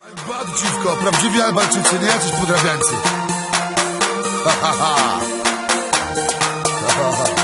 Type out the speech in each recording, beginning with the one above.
Bad dziwko, prawdziwi Albańczycy, nie jacyś podrabiańcy. Ha, ha, ha. Ha, ha, ha.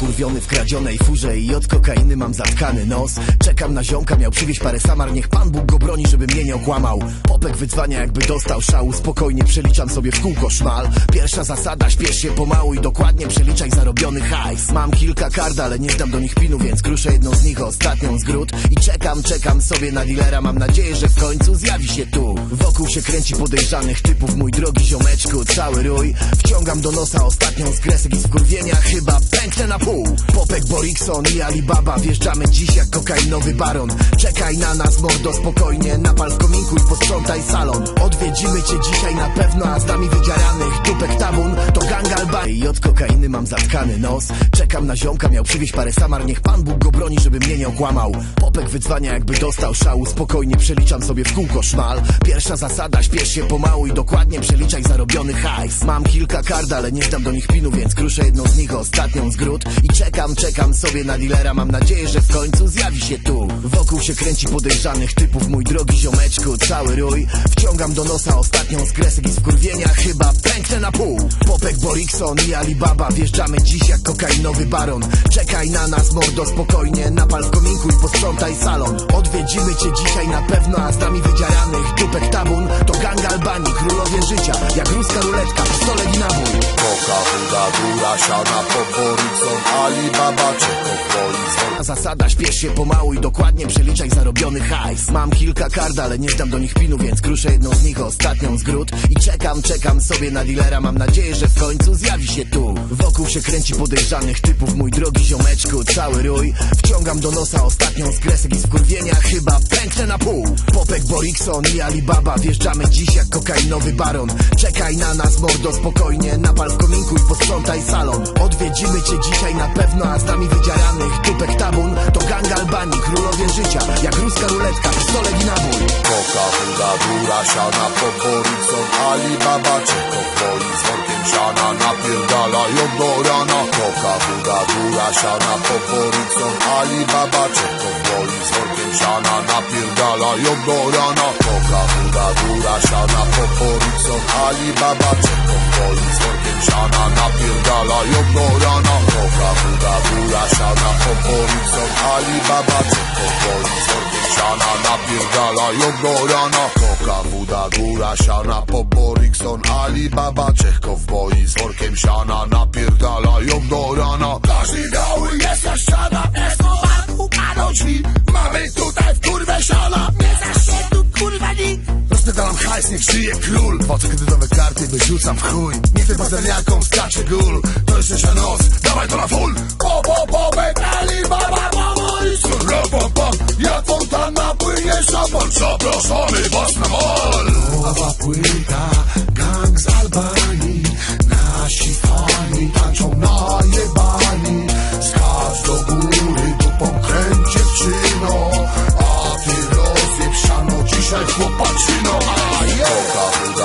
Wkurwiony w kradzionej furze i od kokainy mam zatkany nos. Czekam na ziomka, miał przywieźć parę samar, niech Pan Bóg go broni, żeby mnie nie okłamał. Popek wyzwania jakby dostał szału, spokojnie przeliczam sobie w kółko szmal. Pierwsza zasada, śpiesz się pomału i dokładnie przeliczaj zarobiony hajs. Mam kilka kart, ale nie znam do nich pinu, więc kruszę jedną z nich, ostatnią z I czekam, czekam sobie na dealera, mam nadzieję, że w końcu zjawi się tu. Wokół się kręci podejrzanych typów, mój drogi ziomeczku, cały rój. Wciągam do nosa ostatnią z kresek i z wkurwienia chyba pęknę na pół Popek, Borikson i Alibaba, wjeżdżamy dziś jak kokainowy baron. Czekaj na nas, mordo, spokojnie, napal w kominku i posprzątaj salon. Odwiedzimy cię dzisiaj na pewno, a z nami wydziaranych dupek tabun. To gang Albanii i od kokainy mam zatkany nos. Czekam na ziomka, miał przywieźć parę samar, niech Pan Bóg go broni, żeby mnie nie okłamał. Popek wydzwania jakby dostał szału, spokojnie przeliczam sobie w kółko szmal. Pierwsza zasada, śpiesz się pomału i dokładnie przeliczaj zarobiony hajs. Mam kilka kart, ale nie znam do nich pinu, więc kruszę jedną z nich, ostatnią z gród I czekam, czekam sobie na dealera, mam nadzieję, że w końcu zjawi się tu. Wokół się kręci podejrzanych typów, mój drogi ziomeczku, cały rój. Wciągam do nosa ostatnią z kresek i z wkurwienia chyba pęknę na pół. Popek, Borikson i Alibaba, wjeżdżamy dziś jak kokainowy baron. Czekaj na nas, mordo, spokojnie, napal w kominku i posprzątaj salon. Odwiedzimy cię dzisiaj na pewno, a z nami wydziaranych dupek tabun. To gang Albanii, królowie życia, jak ruska ruletka, pistolet i nabój. Koka, góra, siana, poboricon, Alibaba, czeko, woli, Zasada, śpiesz się pomału i dokładnie przeliczaj zarobiony hajs. Mam kilka kart, ale nie znam do nich pinu, więc kruszę jedną z nich, ostatnią z gród. I czekam, czekam sobie na dealera, mam nadzieję, że w końcu zjawi się tu. Wokół się kręci podejrzanych typów, mój drogi ziomeczku, cały rój. Wciągam do nosa ostatnią z kresek i z wkurwienia chyba pęknę na pół. Popek, Borikson i Alibaba, wjeżdżamy dziś jak kokainowy baron. Czekaj na nas, mordo, spokojnie, napal w kominku i posprzątaj salon. Odwiedzimy cię dzisiaj na pewno, a z nami wydziaranych dupek tabun To gang Albanii, królowie życia, jak ruska ruletka, pistolet i nabój. Koka, chuda, góra, siana, poboricon, Alibaba, czeko, woli, z workiem siana, napierdalają do rana Koka, chuda, góra, siana, poboricon, Alibaba, czeko, woli, z workiem siana, napierdalają do rana Koka, chuda, góra, siana, poboricon, Alibaba, czeko, woli, z workiem siana, napierdalają do rana Koka, chuda, góra, siana, poboricon, Alibaba, czeko, woli, z workiem siana, napierdalają do rana Koka, woda, góra, siana, poborikson, Alibaba, Czech, kowboi z workiem siana, napierdalają do rana Każdy biały jest jak żyje król. Płacę kredytowe karty, wyrzucam w chuj. Niech tym pazerniakom skacze gól. To jest trzecia noc, dawaj to na full. O, bo, bo, Alibaba, poborikson, rapapa Jak fontanna płynie szapon, zapraszamy was na mol. Nowa płyta, gang z Albanii. Nasi fani tańczą najebani. Skacz do góry, dupą kręć dziewczyno. A ty rozjeb dzisiaj chłopaczyno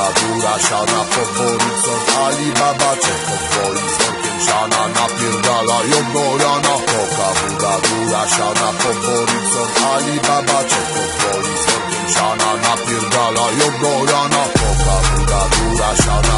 A je! Koka, chuda, góra, siana, poboricon, Alibaba, Czeko, woli z workiem siana, napierdalają do rana Koka, chuda, góra, siana, poboricon, Alibaba, Czeko, woli z workiem siana, napierdalają do rana siana,